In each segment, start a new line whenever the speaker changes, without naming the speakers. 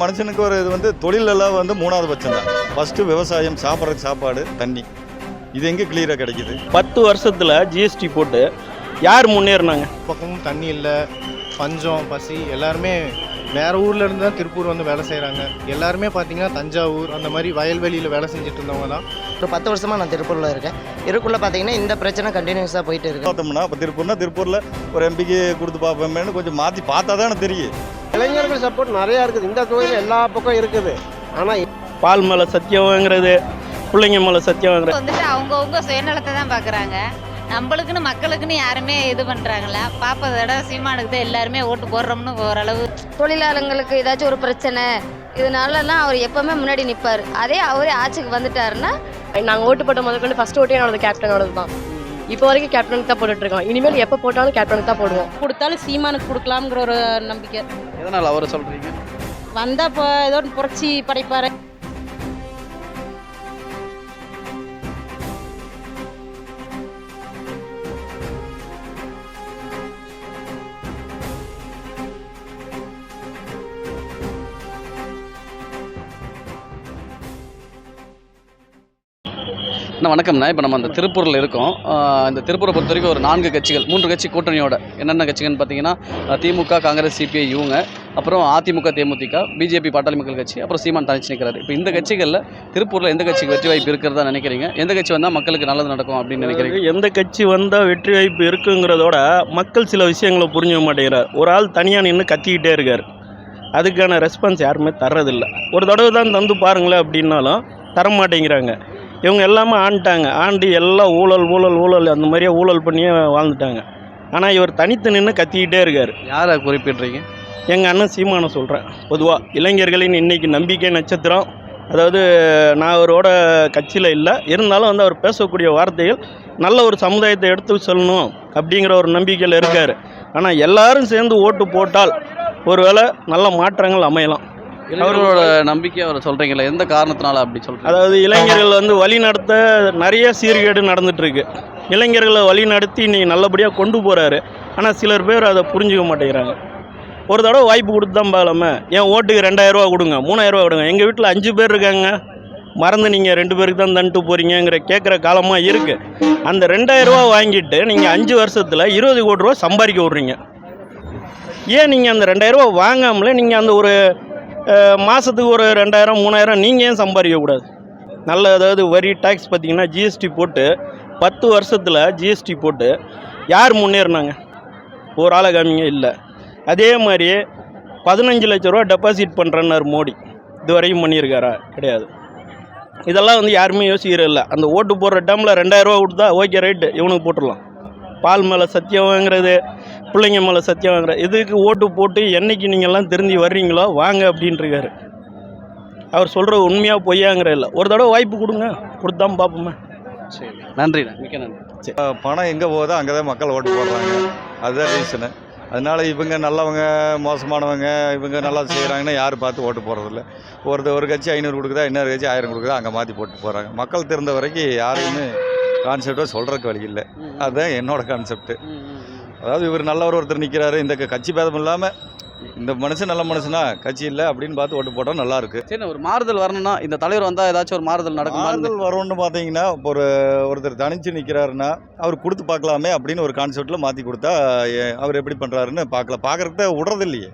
மனுஷனுக்கு ஒரு இது வந்து தொழிலெல்லாம் வந்து மூணாவது பட்சம் தான் ஃபஸ்ட்டு விவசாயம் சாப்பிட்றதுக்கு சாப்பாடு தண்ணி. இது எங்கே கிளியராக கிடைக்குது?
பத்து வருஷத்தில் ஜிஎஸ்டி போட்டு யார் முன்னேறினாங்க?
பக்கமும் தண்ணி இல்லை பஞ்சம் பசி எல்லாருமே வேற ஊர்ல இருந்து தான் திருப்பூர் வந்து வேலை செய்கிறாங்க எல்லாருமே பார்த்தீங்கன்னா தஞ்சாவூர் அந்த மாதிரி வயல்வெளியில் வேலை செஞ்சுட்டு இருந்தவங்க தான்.
ஒரு பத்து வருஷமாக நான் திருப்பூரில் இருக்கேன். இருக்குள்ள பார்த்தீங்கன்னா இந்த பிரச்சனை கண்டினியூஸாக போயிட்டு இருக்கு.
பார்த்தோம்னா இப்போ திருப்பூர்னா திருப்பூரில் ஒரு எம்பிக்கு கொடுத்து பார்ப்போமேனு கொஞ்சம் மாற்றி பார்த்தா தானே தெரியும்.
இளைஞர்கள் சப்போர்ட் நிறையா இருக்குது. இந்த தொகுதியில் எல்லா பக்கம் இருக்குது. ஆனால்
பால் மேலே சத்தியம் வாங்குறது பிள்ளைங்க மேலே சத்தியம்
வந்துட்டு அவங்கவுங்க சுயநலத்தை தான் பார்க்குறாங்க. நம்மளுக்குன்னு மக்களுக்குன்னு யாருமே இது பண்ணுறாங்களா பாப்பதோட சீமானுக்கு தான் எல்லாருமே ஓட்டு போடுறோம்னு ஓரளவு.
தொழிலாளங்களுக்கு ஏதாச்சும் ஒரு பிரச்சனை இதனாலலாம் அவர் எப்பவுமே முன்னாடி நிற்பார் அதே அவரே ஆட்சிக்கு வந்துட்டாருன்னா
நாங்கள் ஓட்டு போட்ட முதற்கொண்டு ஃபர்ஸ்ட் ஓட்டே என்னோட கேப்டனோட தான். இப்போ வரைக்கும் கேப்டனுக்கு தான் போட்டுட்டு இருக்கோம். இனிமேல் எப்போ போட்டாலும் கேப்டனுக்கு தான் போடுவோம்.
கொடுத்தாலும் சீமானுக்கு கொடுக்கலாம்ங்கிற ஒரு நம்பிக்கை.
எதனால் அவரை சொல்கிறீங்க?
வந்தால் இப்போ ஏதோ புரட்சி படைப்பாரு.
அண்ணா வணக்கம்ண்ணா. இப்போ நம்ம அந்த திருப்பூரில் இருக்கோம். இந்த திருப்பூரை பொறுத்த வரைக்கும் ஒரு நான்கு கட்சிகள் மூன்று கட்சி கூட்டணியோட என்னென்ன கட்சிகள்னு பார்த்தீங்கன்னா திமுக காங்கிரஸ் சிபிஐ இவங்க. அப்புறம் அதிமுக தேமுதிக பிஜேபி பாட்டாளி மக்கள் கட்சி அப்புறம் சீமான் தனிச்சு நிற்கிறாரு இப்போ இந்த கட்சிகளில் திருப்பூரில் எந்த கட்சிக்கு வெற்றி வாய்ப்பு இருக்கிறதா நினைக்கிறீங்க? எந்த கட்சி வந்தால் மக்களுக்கு நல்லது நடக்கும் அப்படின்னு நினைக்கிறீங்க?
எந்த கட்சி வந்தால் வெற்றி வாய்ப்பு இருக்குங்கிறதோட மக்கள் சில விஷயங்களை புரிஞ்சுக்க மாட்டேங்கிறார். ஒரு ஆள் தனியாக நின்று கத்திக்கிட்டே இருக்கார். அதுக்கான ரெஸ்பான்ஸ் யாருமே தர்றதில்லை. ஒரு தடவை தான் தந்து பாருங்களேன் அப்படின்னாலும் தர மாட்டேங்கிறாங்க இவங்க எல்லாமே ஆண்டுட்டாங்க. ஆண்டு எல்லாம் ஊழல் ஊழல் ஊழல் அந்த மாதிரியே ஊழல் பண்ணியே வாழ்ந்துட்டாங்க. ஆனால் இவர் தனித்து நின்று கத்திக்கிட்டே இருக்கார்.
யாரை குறிப்பிடுறீங்க
எங்கள் அண்ணன் சீமானை சொல்கிறேன் பொதுவாக இளைஞர்களின் இன்னைக்கு நம்பிக்கை நட்சத்திரம் அதாவது நான் அவரோட கட்சியில் இல்லை இருந்தாலும் வந்து அவர் பேசக்கூடிய வார்த்தைகள் நல்ல ஒரு சமுதாயத்தை எடுத்து சொல்லணும் அப்படிங்கிற ஒரு நம்பிக்கையில் இருக்கார். ஆனால் எல்லாரும் சேர்ந்து ஓட்டு போட்டால் ஒருவேளை நல்ல மாற்றங்கள் அமையலாம்.
அவரோட நம்பிக்கை அவரை சொல்கிறீங்களா எந்த காரணத்தினால அப்படி சொல்கிறீங்க
அதாவது இளைஞர்கள் வந்து வழி நடத்த நிறைய சீர்கேடு நடந்துட்டுருக்கு. இளைஞர்களை வழி நடத்தி இன்னைக்கு நல்லபடியாக கொண்டு போகிறாரு ஆனால் சிலர் பேர் அதை புரிஞ்சுக்க மாட்டேங்கிறாங்க. ஒரு தடவை வாய்ப்பு கொடுத்து தான் பார்க்கலாமே என் ஓட்டுக்கு ரெண்டாயிரரூவா கொடுங்க மூணாயிரரூவா கொடுங்க. எங்கள் வீட்டில் அஞ்சு பேர் இருக்காங்க. மறந்து நீங்கள் ரெண்டு பேருக்கு தான் தந்துட்டு போகிறீங்கிற கேட்குற காலமாக இருக்குது அந்த ரெண்டாயிரரூவா வாங்கிட்டு நீங்கள் அஞ்சு வருஷத்தில் இருபது கோடி ரூபா சம்பாதிக்க விட்றீங்க. ஏன் நீங்கள் அந்த ரெண்டாயிரரூவா வாங்காமலே நீங்கள் அந்த ஒரு மாதத்துக்கு ஒரு ரெண்டாயிரம் மூணாயிரம் நீங்கள் ஏன் சம்பாதிக்கக்கூடாது நல்ல அதாவது வரி டேக்ஸ் பார்த்தீங்கன்னா ஜிஎஸ்டி போட்டு பத்து வருஷத்தில் ஜிஎஸ்டி போட்டு யார் முன்னேறினாங்க? ஒரு ஆளை காமிங்க இல்லை. அதே மாதிரி பதினஞ்சு லட்ச ரூபா டெபாசிட் பண்ணுறேன்னார் மோடி. இதுவரையும் பண்ணியிருக்காரா? கிடையாது. இதெல்லாம் வந்து யாருமே யோசிக்கிறது இல்லை. அந்த ஓட்டு போடுற டைமில் ரெண்டாயிரரூவா கொடுத்தா ஓகே ரைட்டு இவனுக்கு போட்டுடலாம். பால் மேலே சத்தியம் வாங்குறது பிள்ளைங்க மேலே சத்தியம் வாங்குறது இதுக்கு ஓட்டு போட்டு என்னைக்கு நீங்கள்லாம் திருந்தி வர்றீங்களோ வாங்க அப்படின்ட்டுருக்காரு அவர் சொல்கிற உண்மையாக பொய்யாங்கிற இல்லை. ஒரு தடவை வாய்ப்பு கொடுங்க. கொடுத்தாம பார்ப்போமே.
சரி. நன்றிண்ணா மிக்க நன்றி.
பணம் எங்கே போகுதோ அங்கே தான் மக்கள் ஓட்டு போடுறாங்க. அதுதான் ரீசனு அதனால இவங்க நல்லவங்க மோசமானவங்க இவங்க நல்லா செய்கிறாங்கன்னா யாரும் பார்த்து ஓட்டு போடுறதில்ல. ஒரு ஒரு கட்சி ஐநூறு கொடுக்குதா இன்னொரு கட்சி ஆயிரம் கொடுக்குதா அங்கே மாற்றி போட்டு போகிறாங்க மக்கள் திறந்த வரைக்கும் யாரையுமே கான்செப்டாக சொல்கிறதுக்கு வழி இல்லை. அதுதான் என்னோட கான்செப்ட் அதாவது இவர் நல்லவர் ஒருத்தர் நிற்கிறாரு இந்த கட்சி பேதம் இல்லாமல் இந்த மனுஷன் நல்ல மனுஷனா கட்சி இல்லை அப்படின்னு பார்த்து ஓட்டு போட்டால் நல்லா இருக்கு.
சரி ஒரு மாறுதல் வரணும்னா இந்த தலைவர் வந்தால் ஏதாச்சும் ஒரு மாறுதல் நடக்குமா?
மாறுதல் வரும்னு பார்த்தீங்கன்னா இப்போ ஒரு ஒருத்தர் தனிச்சு நிற்கிறாருன்னா அவர் கொடுத்து பார்க்கலாமே அப்படின்னு ஒரு கான்செப்டில் மாற்றி கொடுத்தா அவர் எப்படி பண்ணுறாருன்னு பார்க்கலாம் பார்க்கறதுக்கு தான் விடுறது இல்லையே.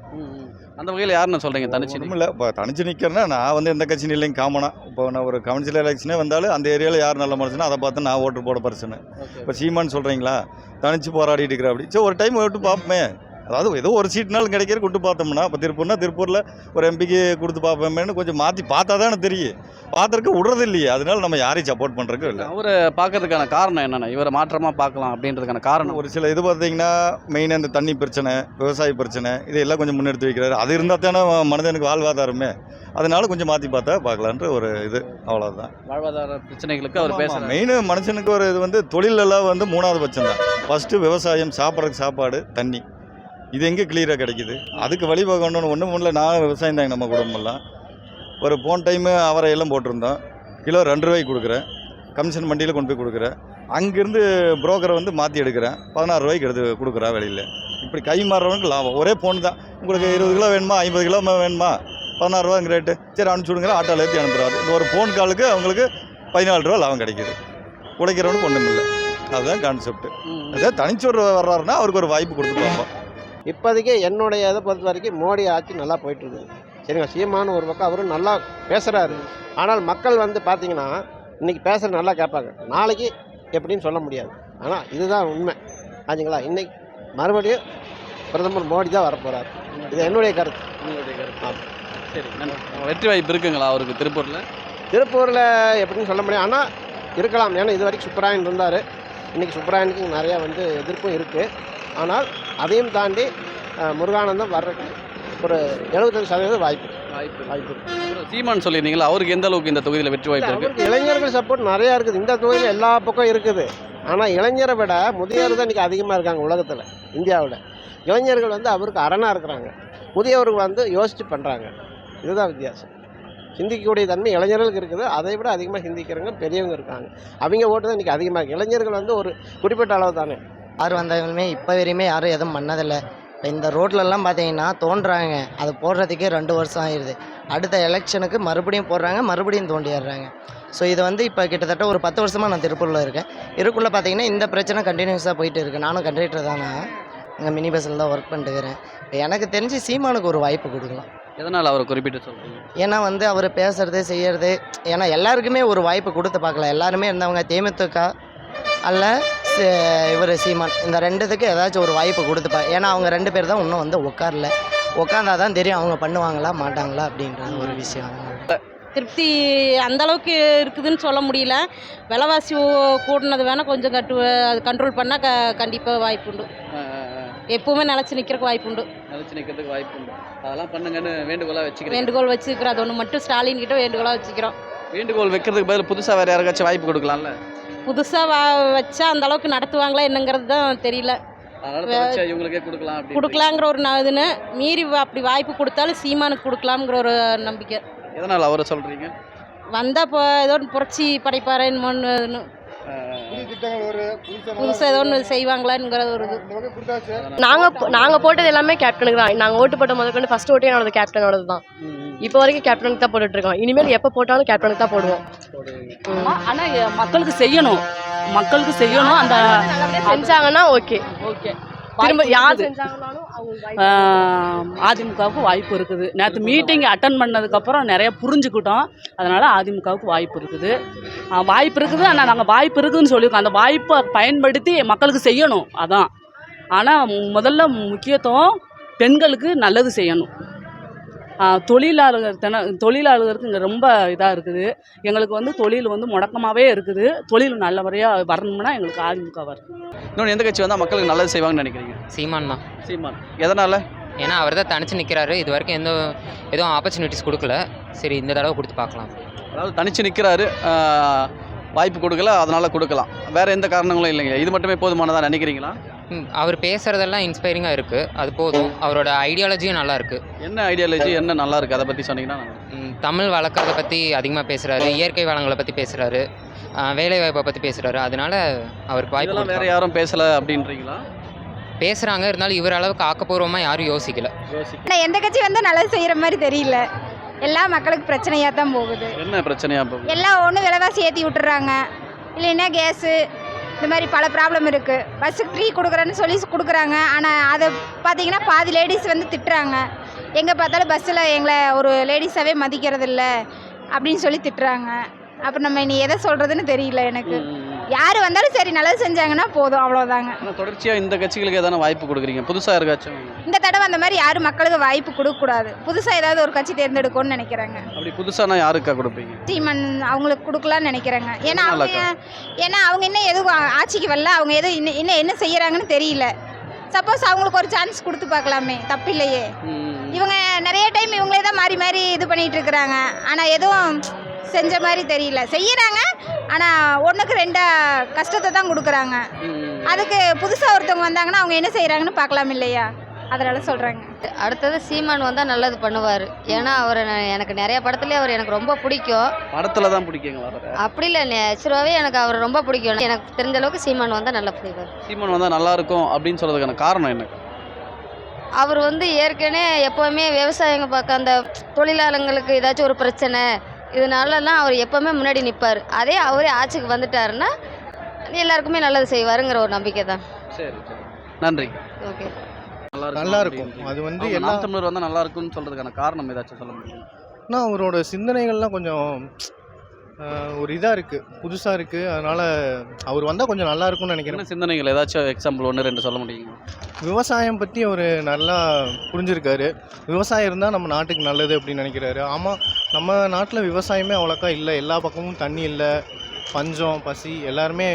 அந்த வகையில் யாருன்னு சொல்கிறீங்க தனிச்சு
இல்லை இப்போ தனிச்சு நிற்கிறேன்னா நான் வந்து எந்த கட்சியும் இல்லைங்க காமனாக இப்போ நான் ஒரு கவுன்சிலர் எலெக்ஷனே வந்தாலும் அந்த ஏரியாவில் யார் நல்ல மனுஷனோ அதை பார்த்து நான் ஓட்டு போட பர்சனு இப்போ சீமான்னு சொல்கிறீங்களா தனிச்சு போராடிட்டு இருக்கிற அப்படி. சரி ஒரு டைம் ஓட்டு பார்ப்போமே. அதாவது ஏதோ ஒரு சீட்னாலும் கிடைக்கிற கொண்டு பார்த்தோம்னா இப்போ திருப்பூர்னா திருப்பூரில் ஒரு எம்பிக்கு கொடுத்து பார்ப்போமேனு கொஞ்சம் மாற்றி பார்த்தா தானே தெரியும். பார்த்துருக்கு விடுறது இல்லையே. அதனால நம்ம யாரையும் சப்போர்ட் பண்ணுறதுக்கு இல்லை.
அவரை பார்க்கறதுக்கான காரணம் என்னென்ன? இவரை மாற்றமாக பார்க்கலாம் அப்படின்றதுக்கான காரணம்.
ஒரு சில இது பார்த்தீங்கன்னா மெயினாக இந்த தண்ணி பிரச்சனை விவசாய பிரச்சனை இதெல்லாம் கொஞ்சம் முன்னெடுத்து வைக்கிறாரு. அது இருந்தால் தானே மனிதனுக்கு வாழ்வாதாரமே. அதனால கொஞ்சம் மாற்றி பார்த்தா பார்க்கலான்ற ஒரு இது. அவ்வளோதான்
வாழ்வாதார பிரச்சனைகளுக்கு அவர் பேசுகிறார்
மெயின் மனுஷனுக்கு ஒரு இது வந்து தொழிலெல்லாம் வந்து மூணாவது பட்சம் தான் ஃபஸ்ட்டு விவசாயம் சாப்பிட்றதுக்கு சாப்பாடு தண்ணி. இது எங்கே கிளியராக கிடைக்குது? அதுக்கு வழிவகணும்னு ஒன்றும் ஒன்றில் நான் விவசாயம் தாங்க நம்ம குடும்பம்லாம். ஒரு போன டைமு அவரை எல்லாம் போட்டிருந்தோம். கிலோ ரெண்டு ரூபாய்க்கு கொடுக்குறேன். கமிஷன் மண்டியில் கொண்டு போய் கொடுக்குறேன். அங்கேருந்து புரோக்கரை வந்து மாற்றி எடுக்கிறேன். பதினாறு ரூபாய்க்கு எடுத்து கொடுக்குறா வெளியில். இப்படி கை மாறுறவனுக்கு லாபம். ஒரே போன் தான். உங்களுக்கு இருபது கிலோ வேணுமா? ஐம்பது கிலோ வேணுமா? பதினாறு ரூபாங்க ரேட்டு சரி அனுப்பிச்சி விடுங்கிற ஆட்டோவில் ஏற்றி அனுப்புகிறாரு இந்த ஒரு ஃபோன் காலுக்கு அவங்களுக்கு பதினாலு ரூபா லாபம் கிடைக்குது. உழைக்கிறவனுக்கு ஒன்றும் இல்லை அதுதான் கான்செப்ட் அதே தனிச்சோர் வர்றாருன்னா அவருக்கு ஒரு வாய்ப்பு கொடுத்து பார்ப்போம்.
இப்போதைக்கு என்னுடைய இதை பொறுத்த வரைக்கும் மோடி ஆட்சி நல்லா போயிட்டு இருக்குது சரிங்க சீமானு ஒரு பக்கம் அவரும் நல்லா பேசுகிறாரு ஆனால் மக்கள் வந்து பார்த்தீங்கன்னா இன்னைக்கு பேசுகிற நல்லா கேட்பாங்க. நாளைக்கு எப்படின்னு சொல்ல முடியாது. ஆனால் இதுதான் உண்மை. ஆச்சுங்களா? இன்னைக்கு மறுபடியும் பிரதமர் மோடி தான் வரப்போகிறார் இது என்னுடைய கருத்து.
உங்களுடைய கருத்து. சரி. வெற்றி வாய்ப்பு இருக்குங்களா அவருக்கு திருப்பூரில்?
திருப்பூரில் எப்படின்னு சொல்ல முடியும். ஆனால் இருக்கலாம். ஏன்னா இது வரைக்கும் சுப்பராயன் இருந்தார். இன்றைக்கி சுப்பராயனுக்கு நிறையா வந்து எதிர்ப்பும் இருக்குது ஆனால் அதையும் தாண்டி முருகானந்தம் வர்றதுக்கு ஒரு எழுபத்தஞ்சு சதவீதம் வாய்ப்பு.
வாய்ப்பு.
வாய்ப்பு.
சீமான் சொல்லியிருந்தீங்களா? அவருக்கு எந்த அளவுக்கு இந்த தொகுதியில் வெற்றி வாய்ப்பு இருக்கு?
அவருக்கு இளைஞர்கள் சப்போர்ட் நிறையா இருக்குது. இந்த தொகுதியில் எல்லா பக்கம் இருக்குது. ஆனால் இளைஞரை விட முதியோர் தான் இன்றைக்கி அதிகமாக இருக்காங்க உலகத்தில் இந்தியாவில். இளைஞர்கள் வந்து அவருக்கு அரணாக இருக்கிறாங்க. முதியவர்கள் வந்து யோசித்து பண்ணுறாங்க இதுதான் வித்தியாசம். சிந்திக்கக்கூடிய தன்மை இளைஞர்களுக்கு இருக்குது. அதை விட அதிகமாக சிந்திக்கிறவங்க பெரியவங்க இருக்காங்க. அவங்க ஓட்டு தான் இன்றைக்கி அதிகமாக இருக்குது இளைஞர்கள் வந்து ஒரு குறிப்பிட்ட அளவு தானே.
யார் வந்தாலுமே இப்போ வரையுமே யாரும் எதுவும் பண்ணதில்லை. இப்போ இந்த ரோட்லலாம் பார்த்தீங்கன்னா தோன்றாங்க. அது போடுறதுக்கே ரெண்டு வருஷம் ஆயிடுது அடுத்த எலெக்ஷனுக்கு மறுபடியும் போடுறாங்க மறுபடியும் தோண்டிடுறாங்க. ஸோ இது வந்து இப்போ கிட்டத்தட்ட ஒரு பத்து வருஷமாக நான் திருப்பூரில் இருக்கேன். இதுக்குள்ளே பார்த்தீங்கன்னா இந்த பிரச்சனை கண்டினியூஸாக போயிட்டு இருக்கு. நானும் கண்டக்டர் தான்? நான் இங்கே மினி பஸ்ஸில் தான் ஒர்க் பண்ணிட்டு இருக்கிறேன் இப்போ எனக்கு தெரிஞ்சு சீமானுக்கு ஒரு வாய்ப்பு கொடுக்கலாம்.
எதனால் அவரை குறிப்பிட்டு சொல்கிறீங்க
ஏன்னா வந்து அவர் பேசுறது செய்யறது ஏன்னா எல்லாருக்குமே ஒரு வாய்ப்பு கொடுத்து பார்க்கலாம். எல்லாருமே இருந்தவங்க தேமுதிக அல்ல இவர் சீமான். இந்த ரெண்டுத்துக்கு ஏதாச்சும் ஒரு வாய்ப்பு கொடுத்துப்பா. ஏன்னா அவங்க ரெண்டு பேர் தான் இன்னும் வந்து உட்காரல உட்காந்தா தான் தெரியும் அவங்க பண்ணுவாங்களா மாட்டாங்களா அப்படின்ற ஒரு விஷயம்.
திருப்தி அந்த அளவுக்கு இருக்குதுன்னு சொல்ல முடியல. விலைவாசி கூடுனது வேணால் கொஞ்சம் கட்டு அது கண்ட்ரோல் பண்ணால் க கண்டிப்பாக வாய்ப்புண்டு எப்பவுமே நிலச்சி நிற்கிறக்கு வாய்ப்புண்டு
நிலச்சி நிற்கிறதுக்கு வாய்ப்பு உண்டு. அதெல்லாம் பண்ணுங்கன்னு வேண்டுகோளாக வச்சுக்கிறேன்
வேண்டுகோள் வச்சுக்கிறோம். அது ஒன்று மட்டும் ஸ்டாலின் கிட்ட வேண்டுகோளாக வச்சுக்கிறோம்.
வேண்டுகோள் வைக்கிறதுக்கு பதில் புதுசாக வேறு யாருக்காச்சும் வாய்ப்பு கொடுக்கலாம்ல?
புதுசாக வா வச்சா அந்த அளவுக்கு நடத்துவாங்களா என்னங்கிறது தான் தெரியல. கொடுக்கலாங்கிற ஒரு ந- இதுன்னு மீறி அப்படி வாய்ப்பு கொடுத்தாலும் சீமானுக்கு கொடுக்கலாம்ங்கிற ஒரு நம்பிக்கை.
எதனால் அவரை சொல்கிறீங்க
வந்தால் இப்போ ஏதோ புரட்சி படைப்பாருன்னு புதுசாக ஏதோ ஒன்று செய்வாங்களாங்கிற ஒரு இது.
நாங்கள் நாங்கள் போட்டது எல்லாமே கேப்டனுக்கு தான். நாங்கள் ஓட்டு போட்ட முதற்கொண்டு ஃபர்ஸ்ட் ஓட்டே என்னோட கேப்டனோடது தான். இப்போ வரைக்கும் கேப்டனுக்கு தான் போட்டுட்டு இருக்கோம். இனிமேல் எப்போ போட்டாலும் கேப்டனுக்கு தான் போடுவோம்.
ஆனால் மக்களுக்கு செய்யணும். மக்களுக்கு செய்யணும். அந்த
செஞ்சாங்கன்னா ஓகே
ஓகே.
திரும்ப யார்
அதிமுகவுக்கு வாய்ப்பு இருக்குது. நேற்று மீட்டிங் அட்டன் பண்ணதுக்கப்புறம் நிறைய புரிஞ்சுக்கிட்டோம். அதனால் அதிமுகவுக்கு வாய்ப்பு இருக்குது. வாய்ப்பு இருக்குது. ஆனால் நாங்கள் வாய்ப்பு இருக்குதுன்னு சொல்லியிருக்கோம். அந்த வாய்ப்பை பயன்படுத்தி மக்களுக்கு செய்யணும். அதான். ஆனால் முதல்ல முக்கியத்துவம் பெண்களுக்கு நல்லது செய்யணும். தொழிலாளர் தின தொழிலாளர்களுக்கு இங்கே ரொம்ப இதாக இருக்குது. எங்களுக்கு வந்து தொழில் வந்து முடக்கமாகவே இருக்குது. தொழில் நல்லபடியாக வரணும்னா எங்களுக்கு அதிமுக வரும்.
இன்னொன்று எந்த கட்சி வந்தால் மக்களுக்கு நல்லது செய்வாங்கன்னு நினைக்கிறீங்க?
சீமான் தான்.
சீமான். எதனால்?
ஏன்னா அவர் தான் தனிச்சு நிற்கிறாரு இது வரைக்கும் எந்த எதுவும் ஆப்பர்ச்சுனிட்டிஸ் கொடுக்கல. சரி இந்த தடவை கொடுத்து பார்க்கலாம்.
அதாவது தனிச்சு நிற்கிறாரு வாய்ப்பு கொடுக்கல அதனால் கொடுக்கலாம். வேறு எந்த காரணங்களும் இல்லைங்க இது மட்டுமே போதுமானதாக நினைக்கிறீங்களா?
அவர் பேசுகிறதெல்லாம் இன்ஸ்பைரிங்காக இருக்குது அது போதும். அவரோட ஐடியாலஜியும் நல்லா இருக்குது
என்ன ஐடியாலஜி என்ன நல்லா இருக்குது அதை பற்றி சொன்னீங்கன்னா
தமிழ் வளர்க்குறத பற்றி அதிகமாக பேசுகிறாரு இயற்கை வளங்களை பற்றி பேசுகிறாரு வேலைவாய்ப்பை பற்றி பேசுகிறாரு அதனால அவருக்கு வாய்ப்பு
வேறு. யாரும் பேசலை அப்படின்றீங்களா?
பேசுகிறாங்க இருந்தாலும் இவர் அளவுக்கு ஆக்கப்பூர்வமாக யாரும் யோசிக்கல.
யோசிக்க
ஆனால் எந்த கட்சி வந்து நல்லது செய்கிற மாதிரி தெரியல. எல்லா மக்களுக்கு பிரச்சனையாக தான் போகுது.
என்ன பிரச்சனையா போகுது?
எல்லாம் ஒன்று விலைவாசி ஏற்றி விட்டுறாங்க. இல்லைன்னா கேஸு இந்த மாதிரி பல ப்ராப்ளம் இருக்குது பஸ்ஸுக்கு ஃப்ரீ கொடுக்குறேன்னு சொல்லி கொடுக்குறாங்க. ஆனால் அதை பார்த்தீங்கன்னா பாதி லேடிஸ் வந்து திட்டுறாங்க. எங்கே பார்த்தாலும் பஸ்ஸில் எங்களை ஒரு லேடிஸாகவே மதிக்கிறதில்ல அப்படின்னு சொல்லி திட்டுறாங்க. அப்புறம் நம்ம இனி எதை சொல்கிறதுன்னு தெரியல எனக்கு. யார் வந்தாலும் சரி நல்லது செஞ்சாங்கன்னா போதும் அவ்வளோதாங்க
ஆனால் தொடர்ச்சியாக இந்த கட்சிகளுக்கு எதனா வாய்ப்பு கொடுக்குறீங்க? புதுசாக யாருக்காச்சும்?
இந்த தடவை அந்த மாதிரி யாரும் மக்களுக்கு வாய்ப்பு கொடுக்கக்கூடாது புதுசாக ஏதாவது ஒரு கட்சி தேர்ந்தெடுக்கணும்னு நினைக்கிறாங்க.
அப்படி புதுசானா யாருக்கா கொடுப்பீங்க?
சீமன் அவங்களுக்கு கொடுக்கலான்னு நினைக்கிறாங்க. ஏன்னா அவங்க. ஏன்னா அவங்க இன்னும் எதுவும் ஆட்சிக்கு வரல. அவங்க எதுவும் இன்னும் இன்னும் என்ன செய்யறாங்கன்னு தெரியல. சப்போஸ் அவங்களுக்கு ஒரு சான்ஸ் கொடுத்து பார்க்கலாமே. தப்பில்லையே இவங்க நிறைய டைம் இவங்களே தான் மாறி மாறி இது பண்ணிட்டு இருக்கிறாங்க. ஆனால் எதுவும் செஞ்ச மாதிரி தெரியல. செய்யறாங்க ஆனால் ஒன்றுக்கு ரெண்டா கஷ்டத்தை தான் கொடுக்குறாங்க. அதுக்கு புதுசாக ஒருத்தவங்க வந்தாங்கன்னா அவங்க என்ன செய்கிறாங்கன்னு பார்க்கலாம் இல்லையா? அதனால சொல்கிறாங்க
அடுத்தது சீமான் வந்தால் நல்லது பண்ணுவார். ஏன்னா அவர் எனக்கு நிறைய படத்துலேயே அவர் எனக்கு ரொம்ப பிடிக்கும்.
படத்தில் தான் பிடிக்குங்க
அப்படி இல்லை நேச்சுரலாகவே எனக்கு அவர் ரொம்ப பிடிக்கும். எனக்கு தெரிஞ்ச அளவுக்கு சீமான் வந்தால் நல்லா செய்வார்
சீமான் வந்தால் நல்லா இருக்கும் அப்படின்னு சொல்றதுக்கான காரணம் என்ன?
அவர் வந்து ஏற்கனவே எப்போவுமே விவசாயிங்க பார்க்க அந்த தொழிலாளங்களுக்கு ஏதாச்சும் ஒரு பிரச்சனை இதனாலலாம் அவர் எப்போவுமே முன்னாடி நிற்பார் அதே அவரே ஆட்சிக்கு வந்துட்டாருன்னா எல்லாருக்குமே நல்லது செய்வாருங்கிற ஒரு நம்பிக்கை தான்.
சரி சரி. நன்றி.
ஓகே.
நல்லா இருக்கும் அது வந்து எல்லா
தமிழர் வந்தால் நல்லா இருக்கும்னு சொல்கிறதுக்கான காரணம் ஏதாச்சும் சொல்ல முடியும்?
ஆனால் அவரோட சிந்தனைகள்லாம் கொஞ்சம் ஒரு இதாக இருக்குது புதுசாக இருக்குது அதனால் அவர் வந்தால் கொஞ்சம் நல்லா இருக்கும்னு நினைக்கிறேன்.
சிந்தனைகள்? ஏதாச்சும் எக்ஸாம்பிள் ஒன்று ரெண்டு சொல்ல முடியுங்க
விவசாயம் பற்றி அவர் நல்லா புரிஞ்சிருக்காரு. விவசாயம் இருந்தால் நம்ம நாட்டுக்கு நல்லது அப்படின்னு நினைக்கிறாரு. ஆமாம் நம்ம நாட்டில் விவசாயமே அவ்வளோக்கா இல்லை. எல்லா பக்கமும் தண்ணி இல்லை. பஞ்சம் பசி எல்லாருமே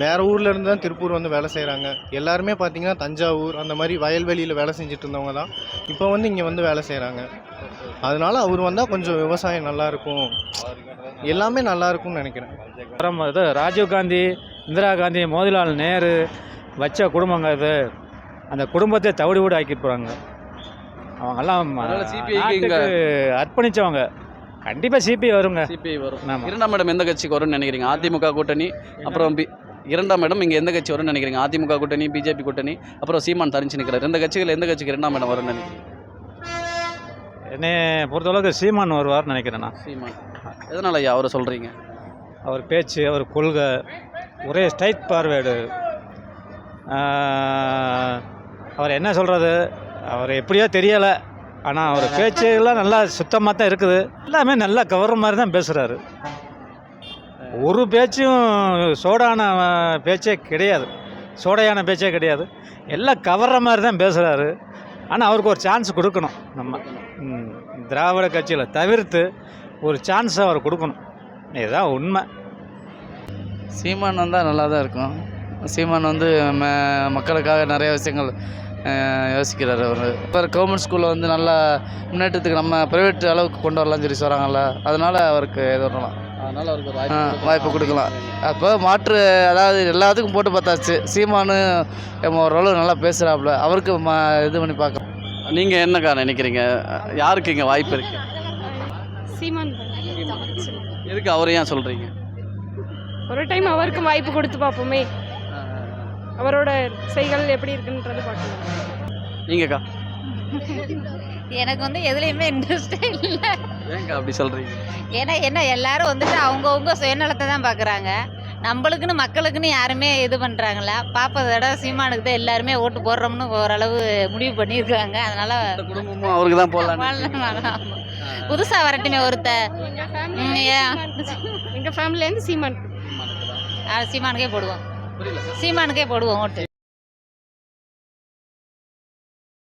வேறு ஊரில் இருந்து தான் திருப்பூர் வந்து வேலை செய்கிறாங்க எல்லாருமே பார்த்தீங்கன்னா தஞ்சாவூர் அந்த மாதிரி வயல்வெளியில் வேலை செஞ்சுட்டு இருந்தவங்க தான். இப்போ வந்து இங்கே வந்து வேலை செய்கிறாங்க அதனால அவர் வந்தால் கொஞ்சம் விவசாயம் நல்லா இருக்கும். எல்லாமே நல்லா இருக்கும்னு நினைக்கிறேன்.
அப்புறம் இது ராஜீவ் காந்தி இந்திரா காந்தி மோதிலால் நேரு வச்ச குடும்பங்க இது. அந்த குடும்பத்தை தவிடு வீடு ஆக்கிட்டு போகிறாங்க அவங்கெல்லாம் அர்ப்பணிச்சவங்க. கண்டிப்பாக சிபிஐ வருங்க.
சிபிஐ வரும்.
ஆமாம்
இரண்டாம் இடம் எந்த கட்சிக்கு வரும்னு நினைக்கிறீங்க? அதிமுக கூட்டணி அப்புறம் பி இரண்டாம் இடம் இங்கே எந்த கட்சி வரும்னு நினைக்கிறீங்க? அதிமுக கூட்டணி பிஜேபி கூட்டணி அப்புறம் சீமான் தனிச்சு நிற்கிறார் இந்த கட்சிகள் எந்த கட்சிக்கு இரண்டாம் இடம் வரும்னு நினைக்கிறீங்க?
என்னை பொறுத்தளவுக்கு சீமான் வருவார்னு நினைக்கிறேன் நான்.
சீமான். எதனால் ஐயா அவரை சொல்கிறீங்க
அவர் பேச்சு அவர் கொள்கை ஒரே ஸ்ட்ரைட் பார்வேர்டு அவர் என்ன சொல்கிறது அவர் எப்படியோ தெரியலை. ஆனால் அவர் பேச்சுலாம் நல்லா சுத்தமாக தான் இருக்குது. எல்லாமே நல்லா கவர்ற மாதிரி தான் பேசுகிறாரு ஒரு பேச்சும் சோடான பேச்சே கிடையாது. சோடையான பேச்சே கிடையாது. எல்லாம் கவர்ற மாதிரி தான் பேசுகிறாரு ஆனால் அவருக்கு ஒரு சான்ஸ் கொடுக்கணும் நம்ம. திராவிட கட்சியில் தவிர்த்து ஒரு சான்ஸ் அவர் கொடுக்கணும். இதுதான் உண்மை.
சீமான் வந்தால் நல்லா தான் இருக்கும். சீமான் வந்து ம மக்களுக்காக நிறைய விஷயங்கள் யோசிக்கிறார் அவர். இப்போ கவர்மெண்ட் ஸ்கூலில் வந்து நல்லா முன்னேற்றத்துக்கு நம்ம ப்ரைவேட் அளவுக்கு கொண்டு வரலாம்னு சொல்லி சொல்கிறாங்கல்ல அதனால் அவருக்கு இது பண்ணலாம்
அதனால் அவருக்கு வாய்ப்பு
வாய்ப்பு கொடுக்கலாம். அப்போ மாற்று அதாவது எல்லாத்துக்கும் போட்டு பார்த்தாச்சு. சீமானு ஓரளவு நல்லா பேசுகிறாப்புல அவருக்கு ம இது பண்ணி பார்க்கலாம்.
நீங்கள் என்னக்கா நினைக்கிறீங்க? யாருக்கு இங்கே வாய்ப்பு இருக்கு?
சீமான்
எதுக்கு அவரை ஏன் சொல்கிறீங்க
ஒரு டைம் அவருக்கு வாய்ப்பு கொடுத்து பார்ப்போமே. அவரோட செய்கள் எப்படி இருக்குன்றது பார்க்கலாம்.
நீங்கக்கா?
எனக்கு வந்து எதுலேயுமே இன்ட்ரெஸ்டே இல்லை.
ஏங்கா அப்படி சொல்கிறீங்க
ஏன்னா என்ன எல்லாரும் வந்துட்டு அவங்கவுங்க சுயநலத்தை தான் பார்க்குறாங்க நம்மளுக்குன்னு மக்களுக்குன்னு யாருமே இது பண்ணுறாங்களா பாப்பதோட சீமானுக்கு தான் எல்லாருமே ஓட்டு போடுறோம்னு ஓரளவு முடிவு பண்ணியிருக்காங்க. அதனால
குடும்பமும் அவருக்கு தான் போடலான்னு
புதுசாக வரட்டுமே ஒருத்த. ம், ஏன்?
எங்கள் ஃபேமிலிலேருந்து சீமான்
சீமானுக்கே போடுவோம். சீமானுக்கே போடுவோம் ஓட்டு.